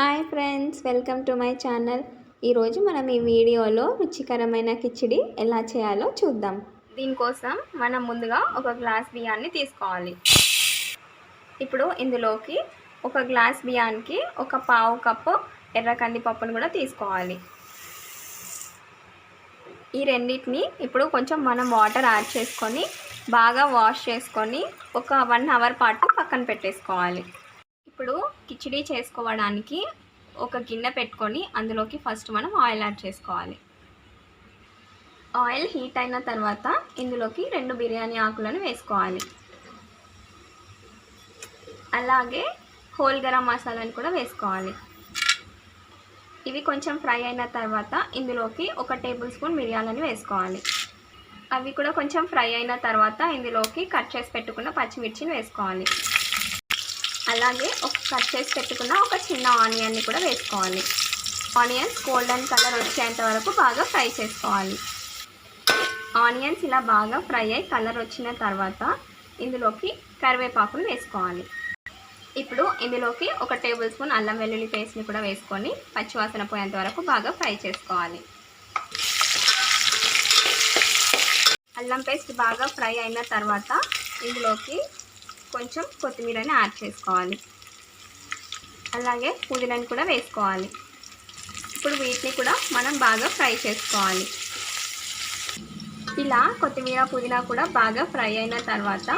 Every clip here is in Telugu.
Hi friends welcome to my channel. ఈరోజు మనం ఈ వీడియోలో రుచికరమైన కిచిడి ఎలా చేయాలో చూద్దాం. దీనికోసం మనం ముందుగా ఒక గ్లాస్ బియ్యాన్ని తీసుకోవాలి. ఇప్పుడు ఇందులోకి ఒక గ్లాస్ బియ్యానికి ఒక పావు కప్పు ఎర్ర కందిపప్పును కూడా తీసుకోవాలి. ఈ రెండింటిని ఇప్పుడు కొంచెం మనం వాటర్ యాడ్ చేసుకొని బాగా వాష్ చేసుకొని ఒక వన్ అవర్ పాటు పక్కన పెట్టేసుకోవాలి. ఇప్పుడు కిచిడీ చేసుకోవడానికి ఒక గిన్నె పెట్టుకొని అందులోకి ఫస్ట్ మనం ఆయిల్ యాడ్ చేసుకోవాలి. ఆయిల్ హీట్ అయిన తర్వాత ఇందులోకి రెండు బిర్యానీ ఆకులను వేసుకోవాలి. అలాగే హోల్ గరం మసాలాని కూడా వేసుకోవాలి. ఇవి కొంచెం ఫ్రై అయిన తర్వాత ఇందులోకి ఒక టేబుల్ స్పూన్ మిరియాలని వేసుకోవాలి. అవి కూడా కొంచెం ఫ్రై అయిన తర్వాత ఇందులోకి కట్ చేసి పెట్టుకున్న పచ్చిమిర్చిని వేసుకోవాలి. అలాగే ఒక కట్ చేసి పెట్టుకున్న ఒక చిన్న ఆనియన్ని కూడా వేసుకోవాలి. ఆనియన్స్ గోల్డెన్ కలర్ వచ్చేంత వరకు బాగా ఫ్రై చేసుకోవాలి. ఆనియన్స్ ఇలా బాగా ఫ్రై అయ్యి కలర్ వచ్చిన తర్వాత ఇందులోకి కరివేపాకును వేసుకోవాలి. ఇప్పుడు ఇందులోకి ఒక టేబుల్ స్పూన్ అల్లం వెల్లుల్లి పేస్ట్ని కూడా వేసుకొని పచ్చివాసన పోయేంత వరకు బాగా ఫ్రై చేసుకోవాలి. అల్లం పేస్ట్ బాగా ఫ్రై అయిన తర్వాత ఇందులోకి కొంచెం కొత్తిమీరని యాడ్ చేసుకోవాలి. అలాగే పుదీనాని కూడా వేసుకోవాలి. ఇప్పుడు వీటిని కూడా మనం బాగా ఫ్రై చేసుకోవాలి. ఇలా కొత్తిమీర పుదీనా కూడా బాగా ఫ్రై అయిన తర్వాత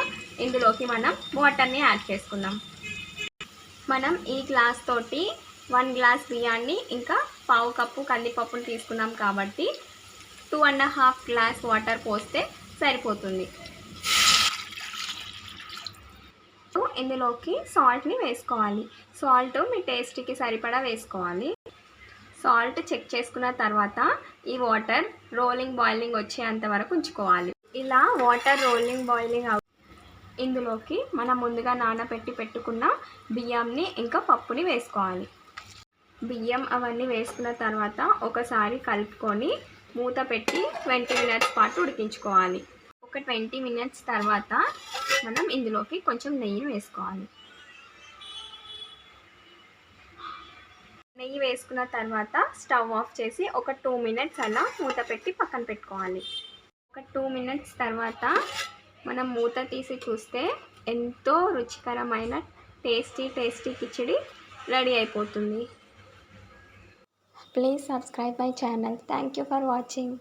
ఇందులోకి మనం వాటర్ని యాడ్ చేసుకుందాం. మనం ఈ గ్లాస్ తోటి వన్ గ్లాస్ బియ్యాన్ని ఇంకా పావు కప్పు కందిపప్పును తీసుకున్నాం కాబట్టి two and half glass water పోస్తే సరిపోతుంది. ఇందులోకి సాల్ట్ని వేసుకోవాలి. సాల్ట్ మీ టేస్ట్కి సరిపడా వేసుకోవాలి. సాల్ట్ చెక్ చేసుకున్న తర్వాత ఈ వాటర్ రోలింగ్ బాయిలింగ్ వచ్చేంత వరకు ఉంచుకోవాలి. ఇలా వాటర్ రోలింగ్ బాయిలింగ్ ఇందులోకి మనం ముందుగా నానబెట్టి పెట్టుకున్న బియ్యంని ఇంకా పప్పుని వేసుకోవాలి. బియ్యం అవన్నీ వేసుకున్న తర్వాత ఒకసారి కలుపుకొని మూత పెట్టి ట్వంటీ మినిట్స్ పాటు ఉడికించుకోవాలి. ఒక ట్వంటీ మినిట్స్ తర్వాత మనం ఇందులోకి కొంచెం నెయ్యి వేసుకోవాలి. నెయ్యి వేసుకున్న తర్వాత స్టవ్ ఆఫ్ చేసి ఒక టూ మినిట్స్ అలా మూత పెట్టి పక్కన పెట్టుకోవాలి. ఒక టూ మినిట్స్ తర్వాత మనం మూత తీసి చూస్తే ఎంతో రుచికరమైన టేస్టీ టేస్టీ కిచిడి రెడీ అయిపోతుంది. Please subscribe my channel thank you for watching